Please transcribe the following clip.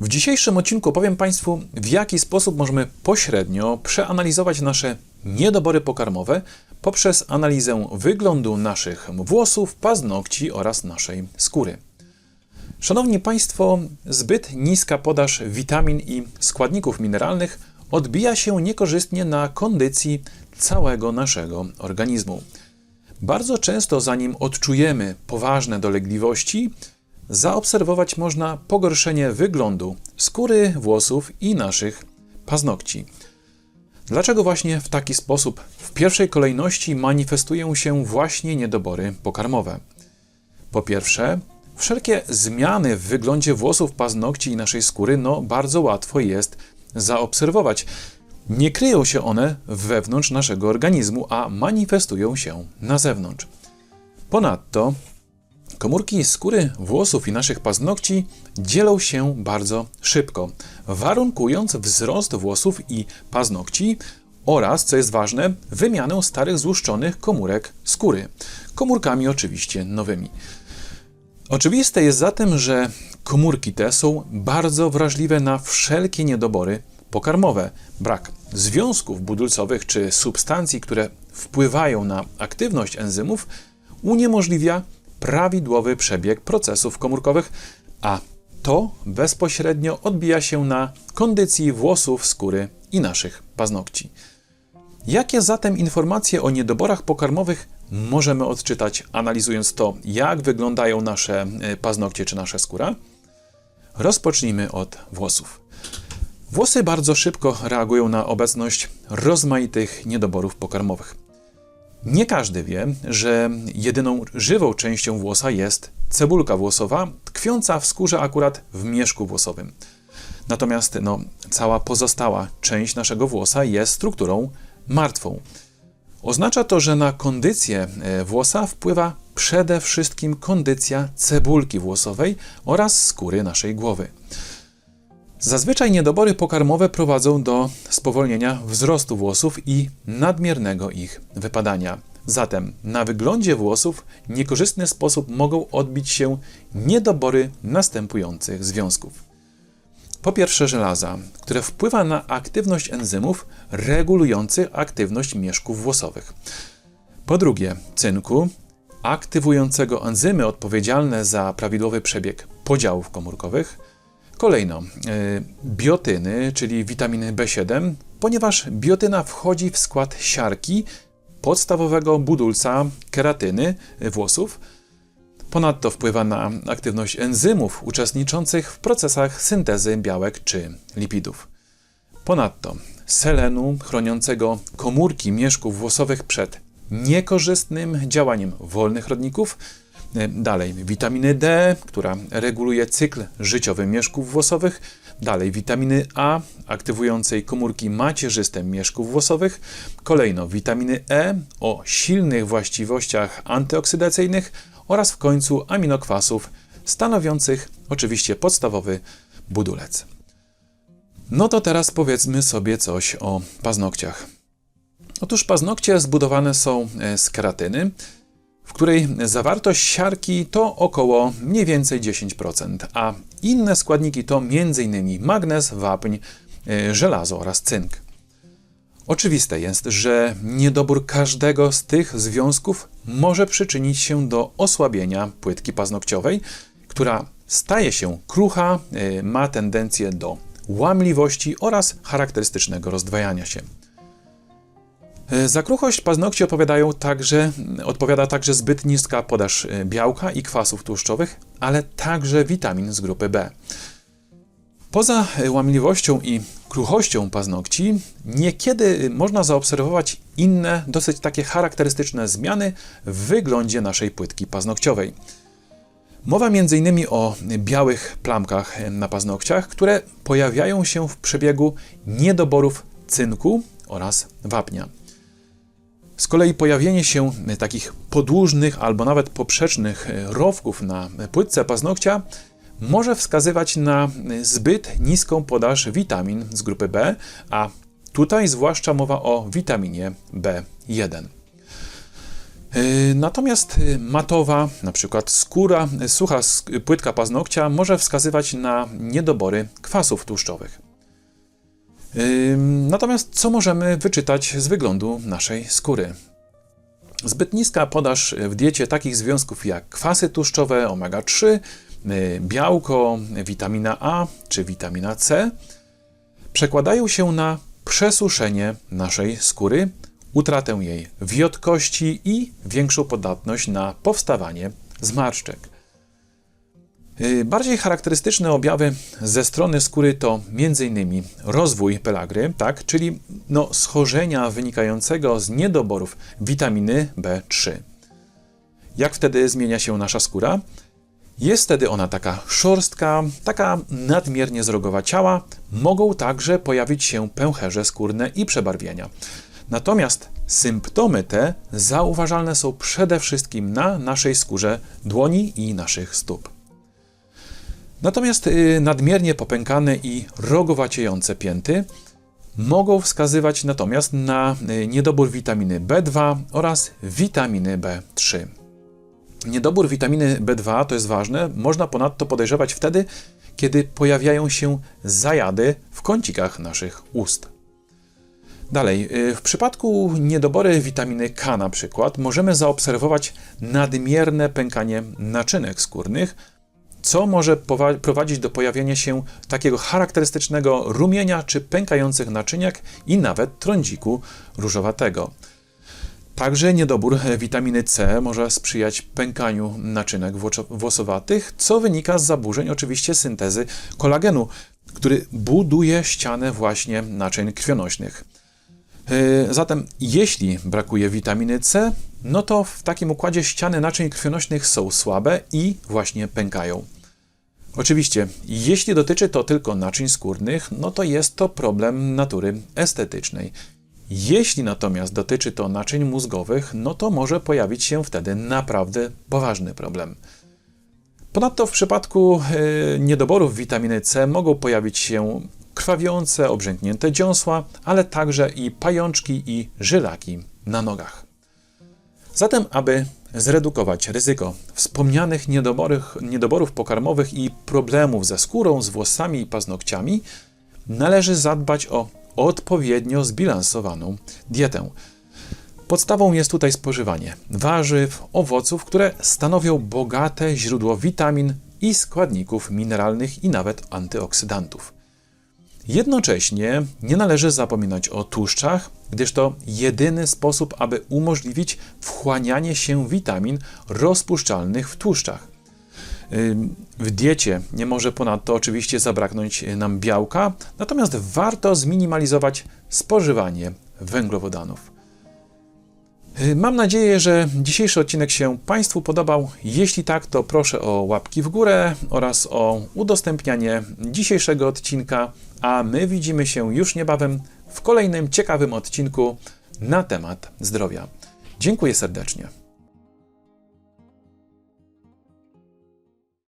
W dzisiejszym odcinku powiem Państwu, w jaki sposób możemy pośrednio przeanalizować nasze niedobory pokarmowe poprzez analizę wyglądu naszych włosów, paznokci oraz naszej skóry. Szanowni Państwo, zbyt niska podaż witamin i składników mineralnych odbija się niekorzystnie na kondycji całego naszego organizmu. Bardzo często, zanim odczujemy poważne dolegliwości, zaobserwować można pogorszenie wyglądu skóry, włosów i naszych paznokci. Dlaczego właśnie w taki sposób w pierwszej kolejności manifestują się właśnie niedobory pokarmowe? Po pierwsze, wszelkie zmiany w wyglądzie włosów, paznokci i naszej skóry no bardzo łatwo jest zaobserwować. Nie kryją się one wewnątrz naszego organizmu, a manifestują się na zewnątrz. Ponadto komórki skóry, włosów i naszych paznokci dzielą się bardzo szybko, warunkując wzrost włosów i paznokci oraz, co jest ważne, wymianę starych złuszczonych komórek skóry, komórkami oczywiście nowymi. Oczywiste jest zatem, że komórki te są bardzo wrażliwe na wszelkie niedobory pokarmowe. Brak związków budulcowych czy substancji, które wpływają na aktywność enzymów, uniemożliwia prawidłowy przebieg procesów komórkowych, a to bezpośrednio odbija się na kondycji włosów, skóry i naszych paznokci. Jakie zatem informacje o niedoborach pokarmowych możemy odczytać, analizując to, jak wyglądają nasze e, paznokcie czy nasza skóra? Rozpocznijmy od włosów. Włosy bardzo szybko reagują na obecność rozmaitych niedoborów pokarmowych. Nie każdy wie, że jedyną żywą częścią włosa jest cebulka włosowa, tkwiąca w skórze akurat w mieszku włosowym. Natomiast no, cała pozostała część naszego włosa jest strukturą martwą. Oznacza to, że na kondycję e, włosa wpływa przede wszystkim kondycja cebulki włosowej oraz skóry naszej głowy. Zazwyczaj niedobory pokarmowe prowadzą do spowolnienia wzrostu włosów i nadmiernego ich wypadania. Zatem na wyglądzie włosów w niekorzystny sposób mogą odbić się niedobory następujących związków. Po pierwsze żelaza, które wpływa na aktywność enzymów regulujących aktywność mieszków włosowych. Po drugie cynku, aktywującego enzymy odpowiedzialne za prawidłowy przebieg podziałów komórkowych. Kolejno, y, biotyny, czyli witaminy B7, ponieważ biotyna wchodzi w skład siarki podstawowego budulca keratyny włosów. Ponadto wpływa na aktywność enzymów uczestniczących w procesach syntezy białek czy lipidów. Ponadto selenu chroniącego komórki mieszków włosowych przed niekorzystnym działaniem wolnych rodników. Dalej witaminy D, która reguluje cykl życiowy mieszków włosowych. Dalej witaminy A, aktywującej komórki macierzyste mieszków włosowych. Kolejno witaminy E o silnych właściwościach antyoksydacyjnych oraz w końcu aminokwasów stanowiących oczywiście podstawowy budulec. No to teraz powiedzmy sobie coś o paznokciach. Otóż paznokcie zbudowane są e, z keratyny, w której zawartość siarki to około mniej więcej 10%, a inne składniki to m.in. magnez, wapń, e, żelazo oraz cynk. Oczywiste jest, że niedobór każdego z tych związków może przyczynić się do osłabienia płytki paznokciowej, która staje się krucha, e, ma tendencję do łamliwości oraz charakterystycznego rozdwajania się. E, za kruchość paznokci odpowiadają także, odpowiada także zbyt niska podaż e, białka i kwasów tłuszczowych, ale także witamin z grupy B. Poza łamliwością i kruchością paznokci, niekiedy można zaobserwować inne, dosyć takie charakterystyczne zmiany w wyglądzie naszej płytki paznokciowej. Mowa m.in. o białych plamkach na paznokciach, które pojawiają się w przebiegu niedoborów cynku oraz wapnia. Z kolei pojawienie się takich podłużnych albo nawet poprzecznych rowków na płytce paznokcia może wskazywać na zbyt niską podaż witamin z grupy B, a tutaj zwłaszcza mowa o witaminie B1. Yy, Natomiast matowa, na przykład skóra, sucha płytka paznokcia może wskazywać na niedobory kwasów tłuszczowych. Natomiast co możemy wyczytać z wyglądu naszej skóry? Zbyt niska podaż w diecie takich związków jak kwasy tłuszczowe omega-3, yy, białko, witamina A czy witamina C przekładają się na przesuszenie naszej skóry, utratę jej wiotkości i większą podatność na powstawanie zmarszczek. Yy, Bardziej charakterystyczne objawy ze strony skóry to m.in. rozwój pelagry, tak, czyli no, schorzenia wynikającego z niedoborów witaminy B3. Jak wtedy zmienia się nasza skóra? Jest wtedy ona taka szorstka, taka nadmiernie zrogowaciała. Mogą także pojawić się pęcherze skórne i przebarwienia. Natomiast symptomy te zauważalne są przede wszystkim na naszej skórze dłoni i naszych stóp. Natomiast y, nadmiernie popękane i rogowaciejące pięty mogą wskazywać natomiast na y, niedobór witaminy B2 oraz witaminy B3. Niedobór witaminy B2 to jest ważne, można ponadto podejrzewać wtedy, kiedy pojawiają się zajady w kącikach naszych ust. Dalej, y, w przypadku niedobory witaminy K na przykład możemy zaobserwować nadmierne pękanie naczynek skórnych, co może prowadzić do pojawienia się takiego charakterystycznego rumienia czy pękających naczyniak i nawet trądziku różowatego. Także niedobór e, witaminy C może sprzyjać pękaniu naczynek włosowatych, co wynika z zaburzeń oczywiście syntezy kolagenu, który buduje ścianę właśnie naczyń krwionośnych. Yy, Zatem, jeśli brakuje witaminy C, no to w takim układzie ściany naczyń krwionośnych są słabe i właśnie pękają. Oczywiście, jeśli dotyczy to tylko naczyń skórnych, no to jest to problem natury estetycznej. Jeśli natomiast dotyczy to naczyń mózgowych, no to może pojawić się wtedy naprawdę poważny problem. Ponadto w przypadku e, niedoborów witaminy C mogą pojawić się krwawiące, obrzęknięte dziąsła, ale także i pajączki i żylaki na nogach. Zatem, aby zredukować ryzyko wspomnianych niedoborów, pokarmowych i problemów ze skórą, z włosami i paznokciami, należy zadbać o odpowiednio zbilansowaną dietę. Podstawą jest tutaj spożywanie warzyw, owoców, które stanowią bogate źródło witamin i składników mineralnych i nawet antyoksydantów. Jednocześnie nie należy zapominać o tłuszczach, gdyż to jedyny sposób, aby umożliwić wchłanianie się witamin rozpuszczalnych w tłuszczach. W diecie nie może ponadto oczywiście zabraknąć nam białka, natomiast warto zminimalizować spożywanie węglowodanów. Y, Mam nadzieję, że dzisiejszy odcinek się Państwu podobał. Jeśli tak, to proszę o łapki w górę oraz o udostępnianie dzisiejszego odcinka, a my widzimy się już niebawem w kolejnym ciekawym odcinku na temat zdrowia. Dziękuję serdecznie.